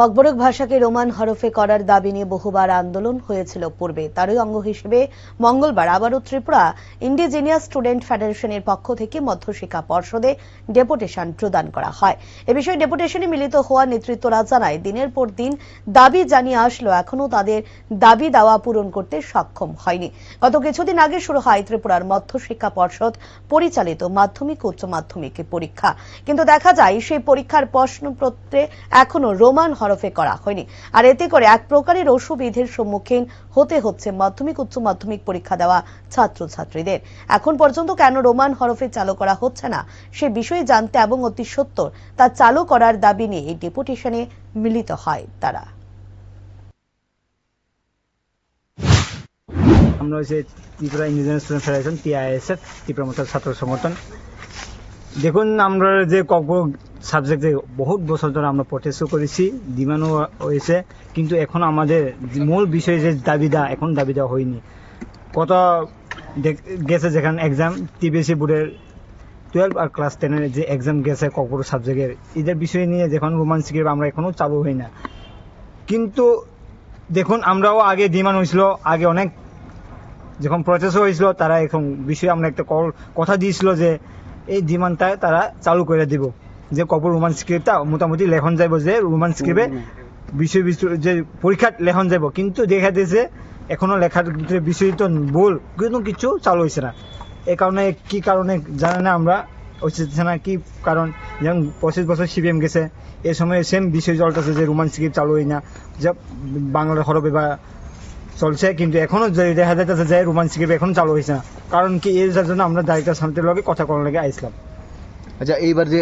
ককবরক ভাষাকে রোমান হরফে করার দাবি নিয়ে বহুবার আন্দোলন হয়েছিল পূর্বে। তারই অঙ্গ হিসেবে মঙ্গলবার আবারও ত্রিপুরা ইন্ডিজিনিয়াস স্টুডেন্ট ফেডারেশনের পক্ষ থেকে মধ্যশিক্ষা পর্ষদে ডেপুটেশন প্রদান করা হয়। এ বিষয়ে ডেপুটেশনে মিলিত হওয়া নেতৃত্বরা জানায়, দিনের পর দিন দাবি জানিয়ে আসলো এখনও তাদের দাবি দাওয়া পূরণ করতে সক্ষম হয়নি। গত কিছুদিন আগে শুরু হয় ত্রিপুরার মধ্যশিক্ষা পর্ষদ পরিচালিত মাধ্যমিক উচ্চ মাধ্যমিক পরীক্ষা। কিন্তু দেখা যায়, সেই পরীক্ষার প্রশ্নপত্রে এখনও রোমান হরফে করা হয়নি। আর এতে করে এক প্রকারের অসুবিধের সম্মুখীন হতে হচ্ছে মাধ্যমিক, উচ্চ মাধ্যমিক পরীক্ষা দেওয়া ছাত্রছাত্রীদের। এখন পর্যন্ত কেন রোমান হরফে চালু করা হচ্ছে না, সে বিষয়ে জানতে এবং অতি সত্তর তা চালু করার দাবি নিয়ে এই ডেপুটেশনে মিলিত হয় তারা। আমরা হচ্ছে Tripura Indigenous Student Federation TISF Tripura মতো ছাত্র সংগঠন। দেখুন, আমরা যে কক্ষ সাবজেক্টে বহুত বছর ধরে আমরা প্রচেষ্টা করেছি ডিমান্ডও হয়েছে কিন্তু এখন আমাদের মূল বিষয় যে দাবিদা এখন দাবিদা হয়নি। কত গেছে যেখানে এক্সাম টিবিএসসি বোর্ডের টুয়েলভ আর ক্লাস টেনের যে এক্সাম গেছে ককবর সাবজেক্টের এদের বিষয় নিয়ে যখন রোমান শিখে আমরা এখনও চালু হই না। কিন্তু দেখুন, আমরাও আগে ডিমান্ড হয়েছিল আগে অনেক যখন প্রচেস হয়েছিল তারা এখন বিষয়ে আমরা একটা কল, কথা দিয়েছিল যে এই ডিমান্ডটা তারা চালু করে দিব। যে কপর রোমান স্ক্রিপ্টটা মোটামুটি লেখন যাব যে রোমান স্ক্রিপ্টে বিষয় বিষয় যে পরীক্ষাত লেখন যাব কিন্তু দেখা দিয়েছে এখনও লেখার ভিতরে বিষয় তো ভুল কিন্তু কিছু চালু হয়েছে না। এই কারণে কি কারণে জানে না আমরা হচ্ছে না কি কারণ যেমন পঁচিশ বছর সিবিএম গেছে এ সময় সেম বিষয় চলতেছে যে রোমান স্ক্রিপ্ট চালু হয় না যা বাংলা হরবে বা চলছে কিন্তু এখনও যে দেখা যাইতেছে যে রোমান স্ক্রিপ্ট এখন চালু হয়েছে না। কারণ কি এর জন্য আমরা ডাইরেক্টর শান্তির লগে কথা করার লাগে আইসলাম আচ্ছা এইবার যে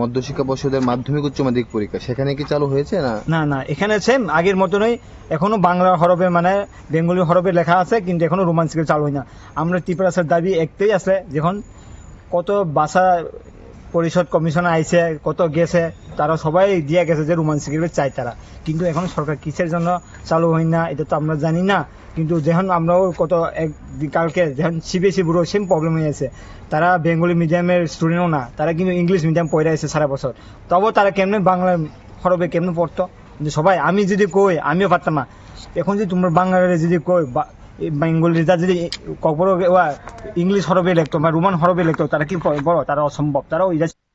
মধ্যশিক্ষা পর্ষদের মাধ্যমিক উচ্চ মাধ্যমিক পরীক্ষা, সেখানে কি চালু হয়েছে না? না না, এখানে সেম আগের মতনই এখনও বাংলা হরফে মানে বেঙ্গলি হরফে লেখা আছে, কিন্তু এখনও রোমান চালু হয় না। আমরা ত্রিপুরা দাবি একটাই আছে, যখন কত বাসা পরিষদ কমিশন আইছে, কত গেছে, তারা সবাই দিয়ে গেছে যে রোমান স্ক্রিপ্ট চাই তারা। কিন্তু এখন সরকার কিসের জন্য চালু হয় না, এটা তো আমরা জানি না। কিন্তু যখন আমরাও কত এক কালকে যখন সিবিএসসি বুড়ো সেম প্রবলেম হয়ে আছে। তারা বেঙ্গলি মিডিয়ামের স্টুডেন্টও না, তারা কিন্তু ইংলিশ মিডিয়াম পড়ে আছে সারা বছর। তবুও তারা কেমনে বাংলা হরবে কেমনে পড়তো? যে সবাই, আমি যদি কই, আমিও পারতাম না। এখন যদি তোমরা বাংলায় যদি কই বা- এই বেঙ্গলিরা যদি কখনো ইংলিশ হরবে লিখতো বা রোমান হরবে লিখতো, তারা কি বড়? তারা অসম্ভব। তারাও এটা